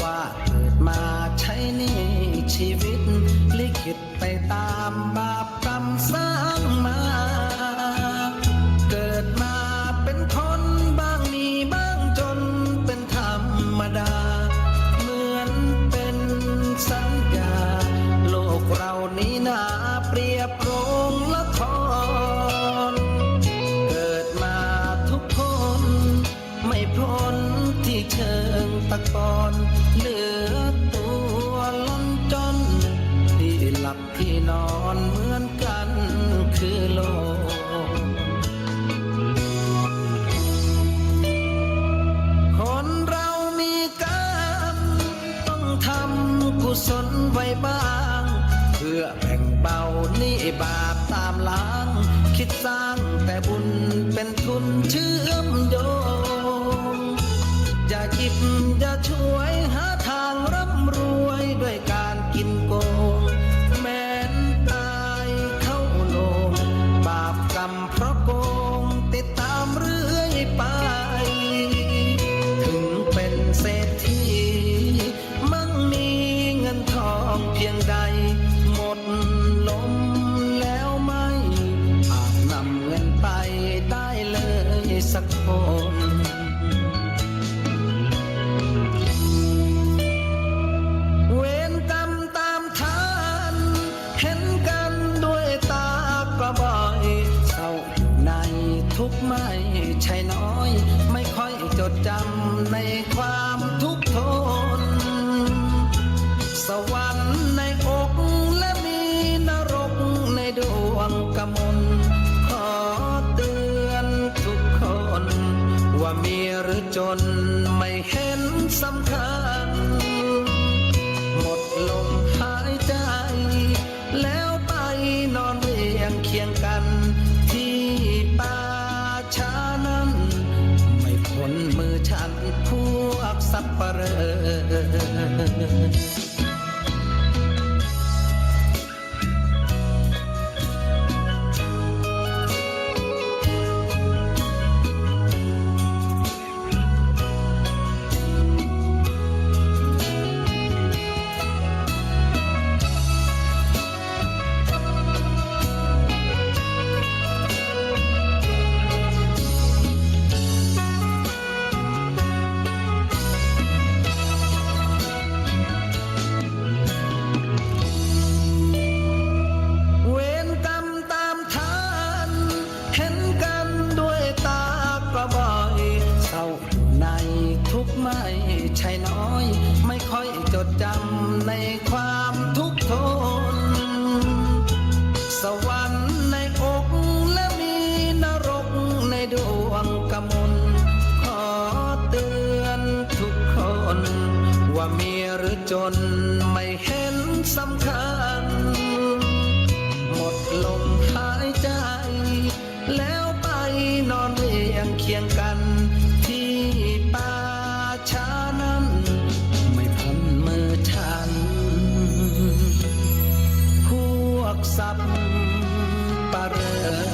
ว่าเกิดมาใช้นี่ชีวิตลิขิตไปตามบาป บ้าง เพื่อแบ่งเบาหนี้บาปตามล้าง คิดสร้างแต่บุญเป็นทุนเชื่อมโยง อย่าคิดอย่าช่วย สักคนเวรกรรมตามทันเห็นกันด้วยตากระบอยเศร้าอยู่ในทุกไม่ใช่น้อย ไม่ค่อยจดจำในความทุกข์ทน สวรรค์ในอกและมีนรกในดวงกมล จนไม่เห็นสำคัญ น้อย ไม่ค่อยจดจำในความทุกข์ทน สวรรค์ในอกและมีนรกในดวงกมลขอเตือนทุกคน ว่ามีหรือจนไม่เห็นสำคัญ สับปะเรอ